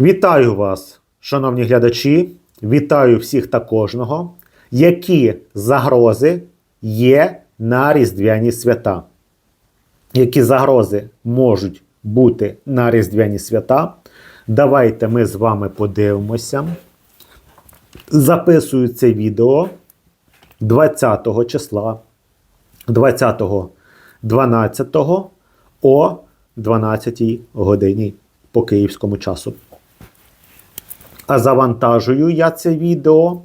Вітаю вас, шановні глядачі. Вітаю всіх та кожного. Які загрози є на Різдвяні свята? Які загрози можуть бути на Різдвяні свята? Давайте ми з вами подивимося. Записую це відео 20 числа 20 12 о 12 годині по київському часу. А завантажую я це відео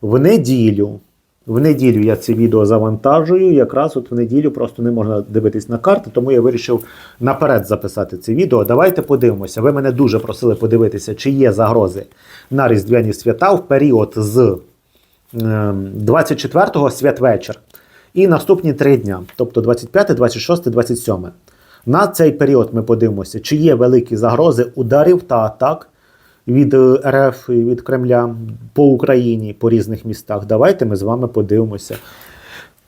в неділю. В неділю я це відео завантажую. Якраз от в неділю просто не можна дивитись на карти, тому я вирішив наперед записати це відео. Давайте подивимося. Ви мене дуже просили подивитися, чи є загрози на Різдвяні свята в період з 24-го святвечір і наступні три дня, тобто 25, 26, 27. На цей період ми подивимося, чи є великі загрози ударів та атак від е, РФ і від Кремля по Україні, по різних містах. Давайте ми з вами подивимося.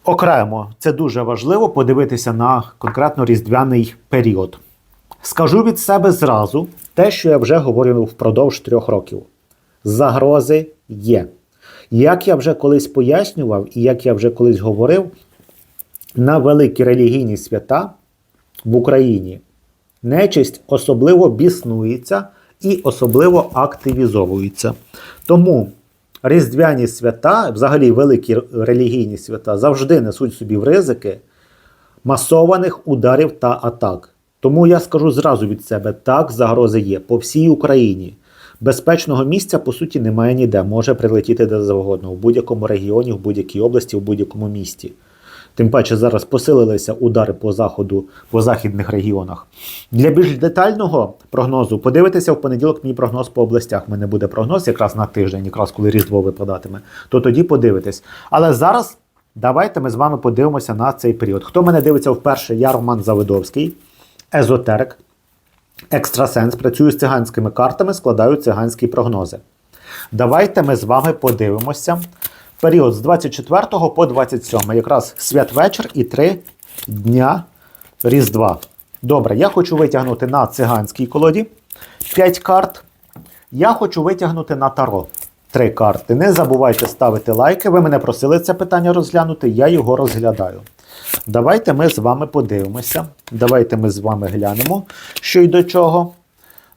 Окремо, це дуже важливо подивитися на конкретно різдвяний період. Скажу від себе зразу те, що я вже говорив впродовж трьох років. Загрози є. Як я вже колись пояснював, і як я вже колись говорив, на великі релігійні свята в Україні нечисть особливо біснується і особливо активізовується. Тому різдвяні свята, взагалі великі релігійні свята, завжди несуть собі в ризики масованих ударів та атак. Тому я скажу зразу від себе: так, загрози є по всій Україні. Безпечного місця, по суті, немає ніде. Може прилетіти де завгодно, в будь-якому регіоні, в будь-якій області, в будь-якому місті. Тим паче зараз посилилися удари по заходу, по західних регіонах. Для більш детального прогнозу подивитися в понеділок мій прогноз по областях. У мене буде прогноз якраз на тиждень, якраз коли Різдво випадатиме, то тоді подивитесь. Але зараз давайте ми з вами подивимося на цей період. Хто мене дивиться вперше, я Роман Завидовський, езотерик, екстрасенс, працюю з циганськими картами, складаю циганські прогнози. Давайте ми з вами подивимося період з 24 по 27, якраз святвечір і три дня Різдва. Добре, я хочу витягнути на циганській колоді 5 карт. Я хочу витягнути на таро 3 карти. Не забувайте ставити лайки. Ви мене просили це питання розглянути, я його розглядаю. Давайте ми з вами подивимося. Давайте ми з вами глянемо, що й до чого.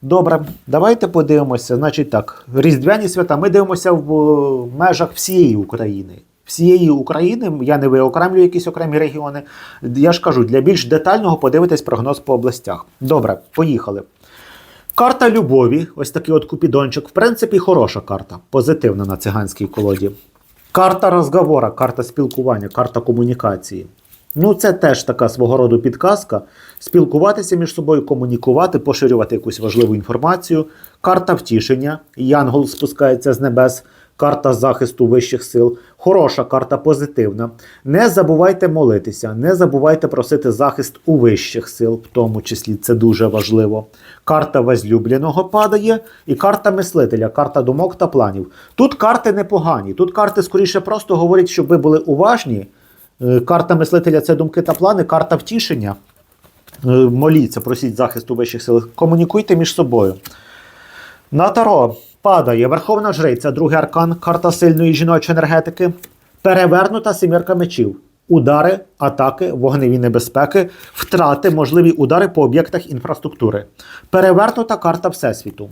Добре, давайте подивимося. Значить так, Різдвяні свята ми дивимося в межах всієї України. Всієї України, я не виокремлюю якісь окремі регіони. Я ж кажу, для більш детального подивитись прогноз по областях. Добре, поїхали. Карта любові, ось такий от купідончик. В принципі, хороша карта, позитивна на циганській колоді. Карта розговора, карта спілкування, карта комунікації. Ну, це теж така свого роду підказка. Спілкуватися між собою, комунікувати, поширювати якусь важливу інформацію. Карта втішення. Янгол спускається з небес. Карта захисту вищих сил. Хороша карта позитивна. Не забувайте молитися, не забувайте просити захист у вищих сил, в тому числі це дуже важливо. Карта возлюбленого падає, і карта мислителя, карта думок та планів. Тут карти непогані. Тут карти скоріше просто говорять, щоб ви були уважні. Е, Карта мислителя це думки та плани, карта втішення. Е, Моліться, просіть захисту вищих сил. Комунікуйте між собою. На таро падає Верховна Жриця, другий аркан, карта сильної жіночої енергетики. Перевернута семірка мечів. Удари, атаки, вогневі небезпеки, втрати, можливі удари по об'єктах інфраструктури. Перевернута карта Всесвіту.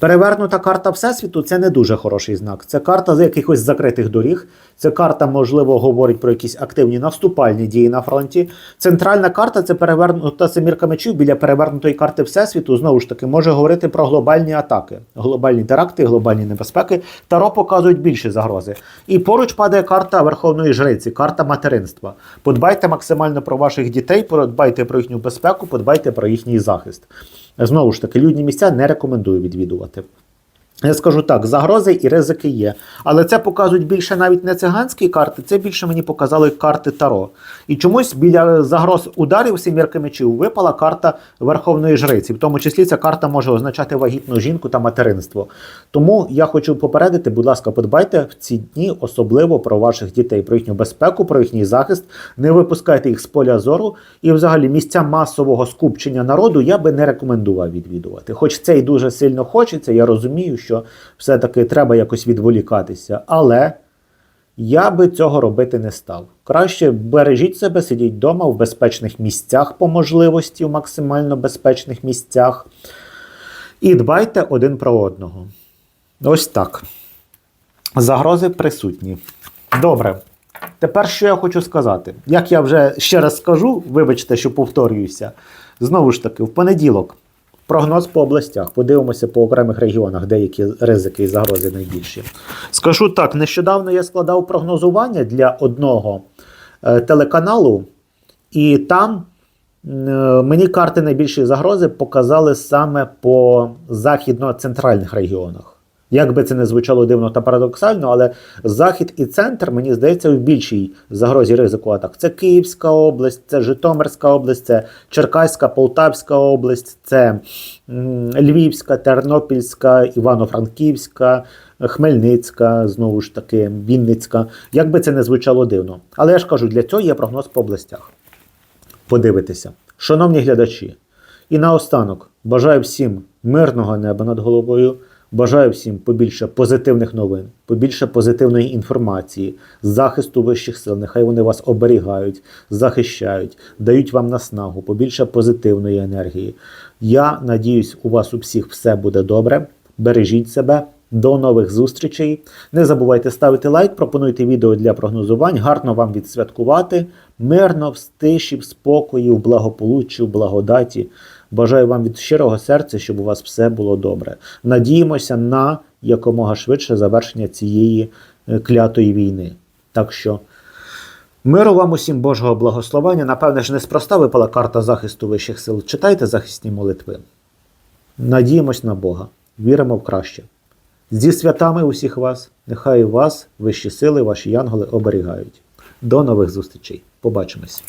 Перевернута карта Всесвіту це не дуже хороший знак. Це карта з якихось закритих доріг. Це карта, можливо, говорить про якісь активні наступальні дії на фронті. Центральна карта це перевернута семірка мечів біля перевернутої карти Всесвіту. Знову ж таки, може говорити про глобальні атаки, глобальні теракти, глобальні небезпеки. Таро показують більші загрози. І поруч падає карта Верховної Жриці, карта материнства. Подбайте максимально про ваших дітей, подбайте про їхню безпеку, подбайте про їхній захист. Знову ж таки, людні місця не рекомендую відвідувати. Я скажу так, загрози і ризики є. Але це показують більше навіть не циганські карти, це більше мені показали карти Таро. І чомусь біля загроз ударів сімірки мечів випала карта Верховної Жриці. В тому числі ця карта може означати вагітну жінку та материнство. Тому я хочу попередити, будь ласка, подбайте в ці дні особливо про ваших дітей, про їхню безпеку, про їхній захист. Не випускайте їх з поля зору. І взагалі місця масового скупчення народу я би не рекомендував відвідувати. Хоч це і дуже сильно хочеться, я розумію, все-таки треба якось відволікатися. Але я би цього робити не став. Краще бережіть себе, сидіть вдома в безпечних місцях по можливості, в максимально безпечних місцях. І дбайте один про одного. Ось так. Загрози присутні. Добре. Тепер що я хочу сказати? Як я вже ще раз скажу, вибачте, що повторююся. Знову ж таки, в понеділок прогноз по областях. Подивимося по окремих регіонах, деякі ризики і загрози найбільші. Скажу так: нещодавно я складав прогнозування для одного е, телеканалу, і там е, мені карти найбільшої загрози показали саме по західно-центральних регіонах. Як би це не звучало дивно та парадоксально, але захід і центр, мені здається, в більшій загрозі ризику атак. Це Київська область, це Житомирська область, це Черкаська, Полтавська область, це Львівська, Тернопільська, Івано-Франківська, Хмельницька, знову ж таки, Вінницька. Як би це не звучало дивно. Але я ж кажу, для цього є прогноз по областях. Подивитися. Шановні глядачі, і наостанок бажаю всім мирного неба над головою. Бажаю всім побільше позитивних новин, побільше позитивної інформації, захисту вищих сил. Нехай вони вас оберігають, захищають, дають вам наснагу, побільше позитивної енергії. Я надіюсь, у вас у всіх все буде добре. Бережіть себе. До нових зустрічей. Не забувайте ставити лайк, пропонуйте відео для прогнозувань. Гарно вам відсвяткувати. Мирно, в тиші, в спокої, в благополуччі, в благодаті. Бажаю вам від щирого серця, щоб у вас все було добре. Надіємося на якомога швидше завершення цієї е, клятої війни. Так що миру вам усім Божого благословення. Напевне ж, неспроста випала карта захисту вищих сил. Читайте захисні молитви. Надіємось на Бога, віримо в краще. Зі святами усіх вас, нехай вас, вищі сили, ваші янголи оберігають. До нових зустрічей. Побачимось!